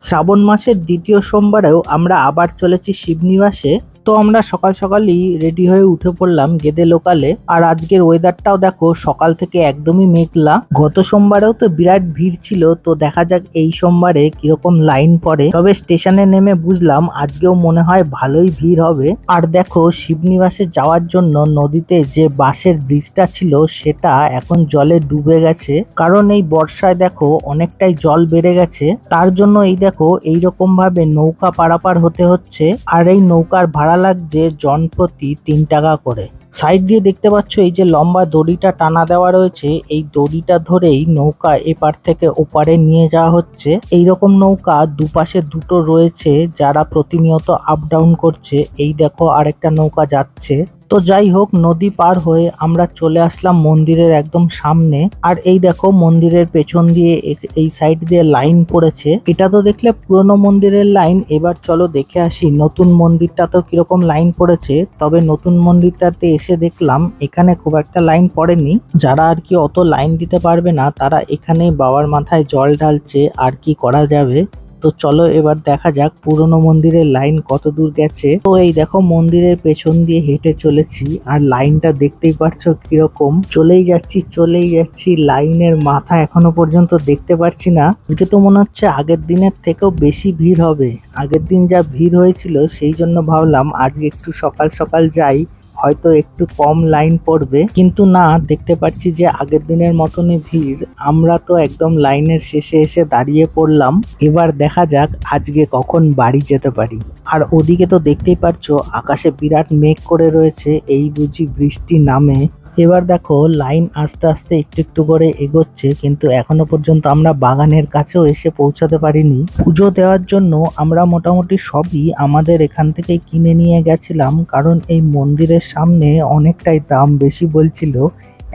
শ্রাবণ মাসের দ্বিতীয় সোমবারেও আমরা আবার চলেছি শিবনিবাসে। তো আমরা সকাল সকালই রেডি হয়ে উঠে পড়লাম গেদে লোকালে আর আজকের ওয়েদারটাও দেখো, সকাল থেকে একদমই মেঘলা। গত সোমবারেও তো বিরাট ভিড় ছিল, তো দেখা যাক এই সোমবারে কীরকম লাইন পড়ে। তবে স্টেশনে নেমে বুঝলাম, আজকেও মনে হয় ভালোই ভিড় হবে। আর দেখো, শিবনিবাসে যাওয়ার জন্য নদীতে যে বাঁশের ব্রিজটা ছিল, সেটা এখন জলে ডুবে গেছে। কারণ এই বর্ষায় দেখো, অনেকটাই জল বেড়ে গেছে। তার জন্য এই দেখো এইরকম ভাবে নৌকা পারাপার হতে হচ্ছে। আর এই নৌকার ভাড়া লাগছে জন প্রতি তিন টাকা করে। সাইড দিয়ে দেখতে পাচ্ছ এই যে লম্বা দড়িটা টানা দেওয়া রয়েছে। এই দড়িটা ধরেই নৌকা এপার থেকে ওপারে নিয়ে যাওয়া হচ্ছে। এই রকম নৌকা দুপাশে দুটো রয়েছে যারা প্রতিনিয়ত আপ ডাউন করছে। এই দেখো আরেকটা নৌকা যাচ্ছে। তো যাই হোক, নদী পার হয়ে আমরা চলে আসলাম মন্দিরের একদম সামনে। আর এই দেখো, মন্দিরের পেছন দিয়ে এই সাইড দিয়ে লাইন পড়েছে। এটা তো দেখলে পুরনো মন্দিরের লাইন এবার চলো দেখে আসি, নতুন মন্দিরটা তো কীরকম লাইন পড়েছে। তবে নতুন মন্দিরটাতে এসে দেখলাম, এখানে খুব একটা লাইন পড়েনি। যারা আর কি অত লাইন দিতে পারবে না, তারা এখানে বাবার মাথায় জল ঢালছে, আর কি করা যাবে। তো চলো এবার দেখা যাক পুরনো মন্দিরের লাইন কত দূর গেছে। তো এই দেখো মন্দিরের পেছন দিয়ে হেঁটে চলেছি আর লাইনটা দেখতেই পারছ কীরকম। চলেই যাচ্ছি চলেই যাচ্ছি, লাইনের মাথা এখনও পর্যন্ত দেখতে পারছি না। আজকে তো মনে হচ্ছে আগের দিনের থেকেও বেশি ভিড় হবে। আগের দিন যা ভিড় হয়েছিল সেই জন্য ভাবলাম আজকে একটু সকাল সকাল যাই। হয়তো একটু কম লাইন পড়বে, কিন্তু না, দেখতে পাচ্ছি যে আগের দিনের মতনই ভিড়। আমরা তো একদম লাইনের শেষে এসে দাঁড়িয়ে পড়লাম। এবার দেখা যাক আজকে কখন বাড়ি যেতে পারি। আর ওদিকে তো দেখতেই পাচ্ছ আকাশে বিরাট মেঘ করে রয়েছে, এই বুঝি বৃষ্টি নামে। এবার দেখো লাইন আস্তে আস্তে একটু একটু করে এগোচ্ছে, কিন্তু এখনও পর্যন্ত আমরা বাগানের কাছেও এসে পৌঁছাতে পারিনি। পুজো দেওয়ার জন্য আমরা মোটামুটি সবই আমাদের এখান থেকে কিনে নিয়ে গেছিলাম, কারণ এই মন্দিরের সামনে অনেকটাই দাম বেশি বলছিল।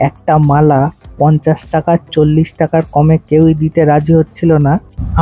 একটা মালা পঞ্চাশ টাকা, চল্লিশ টাকার কমে কেউই দিতে রাজি হচ্ছিল না।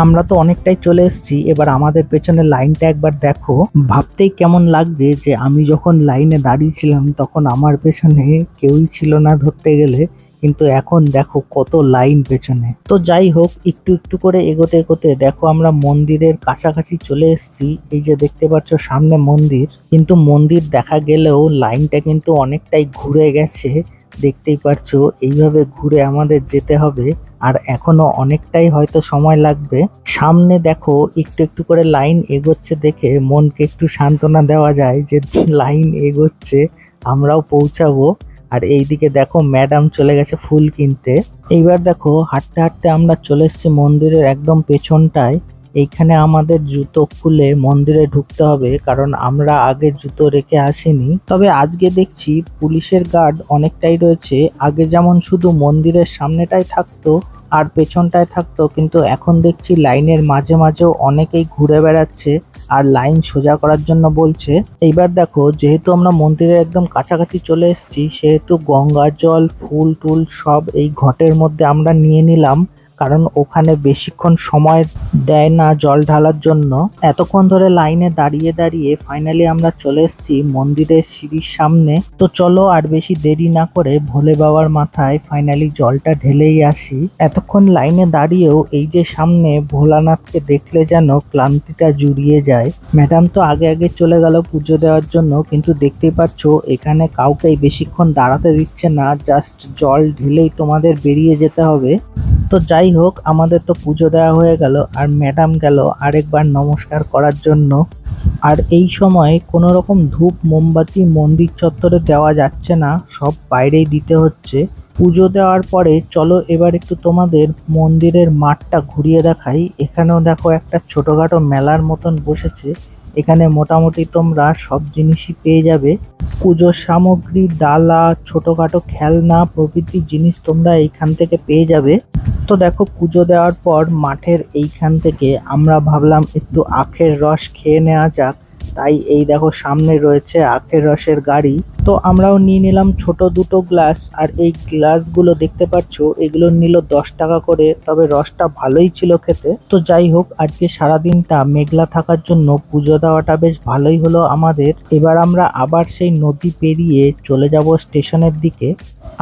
আমরা তো অনেকটাই চলে এসেছি, এবার আমাদের পেছনে লাইনটা একবার দেখো। ভাবতেই কেমন লাগছে যে আমি যখন লাইনে দাঁড়িয়েছিলাম তখন আমার পেছনে কেউই ছিল না ধরতে গেলে। কিন্তু এখন দেখো কত লাইন পেছনে। তো যাই হোক, একটু একটু করে এগোতে এগোতে দেখো আমরা মন্দিরের কাছাকাছি চলে এসেছি। এই যে দেখতে পাচ্ছ সামনে মন্দির। কিন্তু মন্দির দেখা গেলেও লাইনটা কিন্তু অনেকটাই ঘুরে গেছে। দেখতেই পারছ, এইভাবে ঘুরে আমাদের যেতে হবে। আর এখনও অনেকটাই হয়তো সময় লাগবে। সামনে দেখো, একটু একটু করে লাইন এগোচ্ছে দেখে মনকে একটু সান্ত্বনা দেওয়া যায় যে লাইন এগোচ্ছে, আমরাও পৌঁছাবো। আর এইদিকে দেখো, ম্যাডাম চলে গেছে ফুল কিনতে। এইবার দেখো, হাঁটতে হাঁটতে আমরা চলে এসেছি মন্দিরের একদম পেছনটায়। এইখানে আমাদের জুতো খুলে মন্দিরে ঢুকতে হবে, কারণ আমরা আগে জুতো রেখে আসিনি। তবে আজকে দেখছি পুলিশের গার্ড অনেকটাই রয়েছে। আগে যেমন শুধু মন্দিরের সামনেটাই থাকতো, আর পেছনটায় থাকতো, কিন্তু এখন দেখছি লাইনের মাঝে মাঝেও অনেকেই ঘুরে বেড়াচ্ছে আর লাইন সোজা করার জন্য বলছে। এইবার দেখো, যেহেতু আমরা মন্দিরের একদম কাছাকাছি চলে এসেছি, সেহেতু গঙ্গা জল, ফুল টুল সব এই ঘটের মধ্যে আমরা নিয়ে নিলাম। কারণ ওখানে বেশিক্ষণ সময় দেয় না জল ঢালার জন্য। এতক্ষণ ধরে লাইনে দাঁড়িয়ে দাঁড়িয়ে ফাইনালি আমরা চলে এসেছি মন্দিরের সিঁড়ির সামনে। তো চলো আর বেশি দেরি না করে ভোলে বাবার মাথায় ফাইনালি জলটা ঢেলেই আসি। এতক্ষণ লাইনে দাঁড়িয়েও এই যে সামনে ভোলানাথকে দেখলে যেন ক্লান্তিটা জুড়িয়ে যায়। ম্যাডাম তো আগে আগে চলে গেল পুজো দেওয়ার জন্য, কিন্তু দেখতেই পাচ্ছ এখানে কাউকেই বেশিক্ষণ দাঁড়াতে দিচ্ছে না জাস্ট জল ঢেলেই তোমাদের বেরিয়ে যেতে হবে। তো যাই হোক আমাদের তো পুজো দেওয়া হয়ে গেল, আর ম্যাডাম গেল আরেকবার নমস্কার করার জন্য। আর এই সময় কোনো রকম ধূপ, মোমবাতি, মন্দির চত্বরে দেওয়া যাচ্ছে না, সব বাইরেই দিতে হচ্ছে। পুজো দেওয়ার পরে চলো এবার একটু তোমাদের মন্দিরের মাঠটা ঘুরিয়ে দেখাই। এখানেও দেখো একটা ছোটখাটো মেলার মতন বসেছে। এখানে মোটামুটি তোমরা সব জিনিসই পেয়ে যাবে। পুজোর সামগ্রী, ডালা, ছোটোখাটো খেলনা প্রভৃতি জিনিস তোমরা এইখান থেকে পেয়ে যাবে। তো দেখো, পুজো দেওয়ার পর মাঠের এইখান থেকে আমরা ভাবলাম একটু আখের রস খেয়ে নেওয়া যাক। তাই এই দেখো সামনে রয়েছে আখের রসের গাড়ি। তো আমরাও নিয়ে নিলাম ছোট দুটো গ্লাস, আর এই গ্লাসগুলো দেখতে পাচ্ছ, এগুলো নিল দশ টাকা করে, তবে রসটা ভালোই ছিল খেতে। তো যাই হোক, আজকে সারাদিনটা মেঘলা থাকার জন্য পুজো দেওয়াটা বেশ ভালোই হলো আমাদের। এবার আমরা আবার সেই নদী পেরিয়ে চলে যাব স্টেশনের দিকে।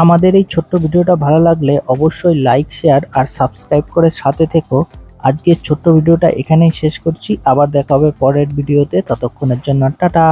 আমাদের এই ছোট্ট ভিডিওটা ভালো লাগলে অবশ্যই লাইক শেয়ার আর সাবস্ক্রাইব করে সাথে থেকো। আজকের ছোট্ট ভিডিওটা এখানেই শেষ করছি। আবার দেখা হবে পরের ভিডিওতে। ততক্ষণের জন্য টাটা।